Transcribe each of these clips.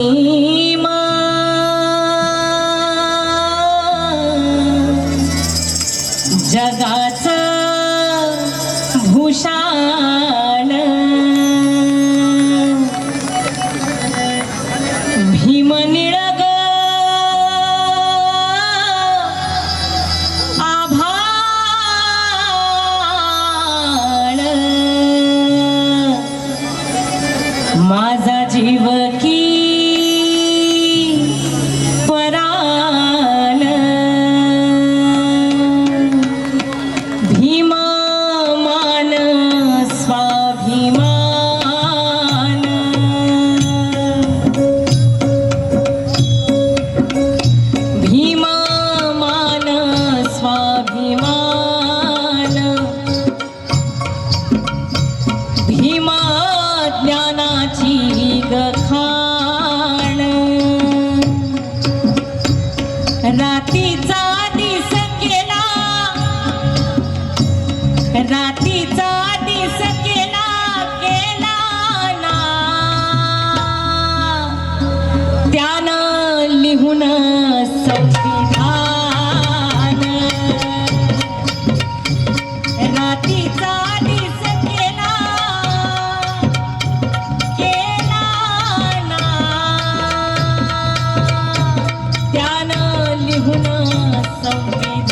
भीमा जगाचं भूषाण। भीम भीमा ज्ञानाची गखाण. रातीचा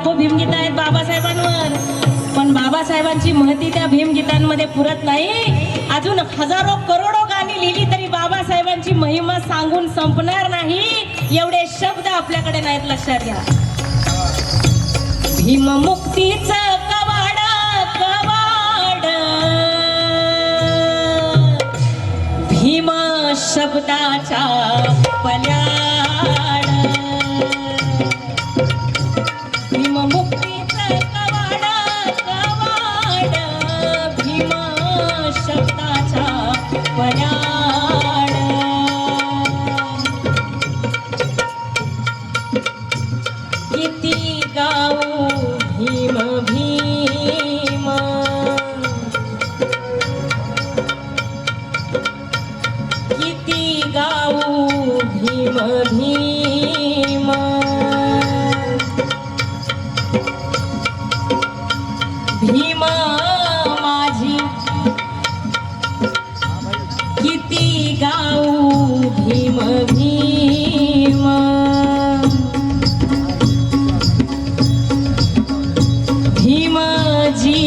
लाखो भीमगीत आहेत बाबासाहेबांवर. पण बाबासाहेबांची महती त्या भीमगीतांमध्ये पुरत नाही. अजून हजारो करोडो गाणी लिहिली तरी बाबासाहेबांची महिमा सांगून संपणार नाही. एवढे शब्द आपल्याकडे नाहीत लक्षात घ्या. भीम मुक्तीच कवाड कवाड. भीम शब्दाच्या पल्याड भीम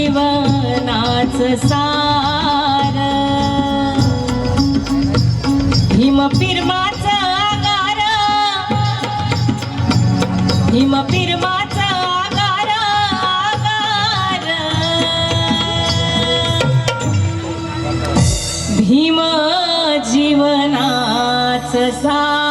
जीवनाच सार. हिम पिरमाच आगार हिम पिरमाच आगार आगार भीम जीवनाच सार.